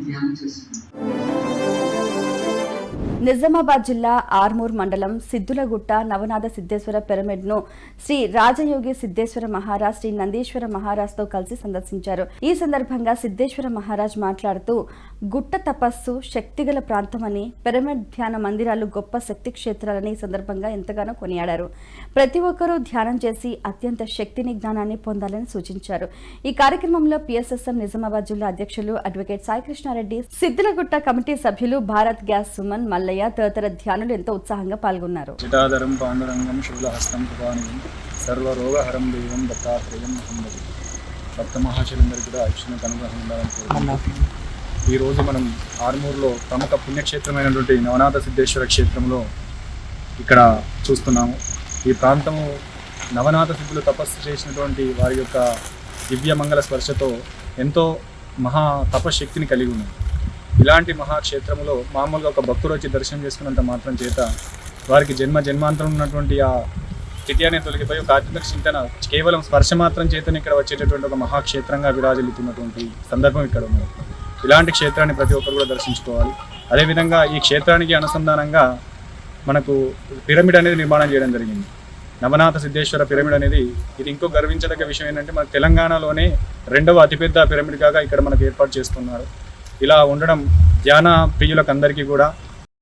ధ్యానం చేస్తున్నాం నిజామాబాద్ జిల్లా ఆర్మూర్ మండలం సిద్దులగుట్ట నవనాథ సిద్ధేశ్వర పిరమిడ్ను శ్రీ రాజయోగి సిద్ధేశ్వర మహారాజ్ శ్రీ నందీశ్వర మహారాజ్తో కలిసి సందర్శించారు. ఈ సందర్భంగా సిద్ధేశ్వర మహారాజ్ మాట్లాడుతూ గుట్ట తపస్సు శక్తిగల ప్రాంతమని పిరమిడ్ ధ్యాన మందిరాలు గొప్ప శక్తి క్షేత్రాలని ఈ సందర్భంగా ఎంతగానో కొనియాడారు. ప్రతి ఒక్కరూ ధ్యానం చేసి అత్యంత శక్తిని జ్ఞానాన్ని పొందాలని సూచించారు. ఈ కార్యక్రమంలో పిఎస్ఎస్ఎం నిజామాబాద్ జిల్లా అధ్యక్షులు అడ్వకేట్ సాయికృష్ణారెడ్డి సిద్దులగుట్ట కమిటీ సభ్యులు భారత్ గ్యాస్ సుమన్ మల్లయ్య తదితర ధ్యానులు ఎంతో ఉత్సాహంగా పాల్గొన్నారు. చిటాధరం పాండురంగం శూలహస్తం సర్వ సర్వరోగహరం దేవం దత్తాత్రేయం మహమ్మది భక్త మహాశిలందరి కూడా ఆయుష్ను అనుగ్రహం ఈరోజు మనం ఆర్మూర్లో ప్రముఖ పుణ్యక్షేత్రమైనటువంటి నవనాథ సిద్ధేశ్వర క్షేత్రంలో ఇక్కడ చూస్తున్నాము. ఈ ప్రాంతము నవనాథ సిద్ధులు తపస్సు చేసినటువంటి వారి యొక్క దివ్య మంగళ స్పర్శతో ఎంతో మహా తపశక్తిని కలిగి ఉన్నది. ఇలాంటి మహాక్షేత్రంలో మామూలుగా ఒక భక్తుడు వచ్చి దర్శనం చేసుకున్నంత మాత్రం చేత వారికి జన్మ జన్మాంతరం ఉన్నటువంటి ఆ స్థితి అనేది తొలగిపోయి ఒక ఆధ్యాత్మిక చింతన కేవలం స్పర్శ మాత్రం చేతనే ఇక్కడ వచ్చేటటువంటి ఒక మహాక్షేత్రంగా విరాజిల్లుతున్నటువంటి సందర్భం ఇక్కడ ఉన్నది. ఇలాంటి క్షేత్రాన్ని ప్రతి ఒక్కరు కూడా దర్శించుకోవాలి. అదేవిధంగా ఈ క్షేత్రానికి అనుసంధానంగా మనకు పిరమిడ్ అనేది నిర్మాణం చేయడం జరిగింది. నవనాథ సిద్ధేశ్వర పిరమిడ్ అనేది ఇది ఇంకో గర్వించదగ్గ విషయం ఏంటంటే మన తెలంగాణలోనే రెండవ అతిపెద్ద పిరమిడ్ కాగా ఇక్కడ మనకు ఏర్పాటు చేస్తున్నారు. ఇలా ఉండడం ధ్యాన ప్రియులకు అందరికీ కూడా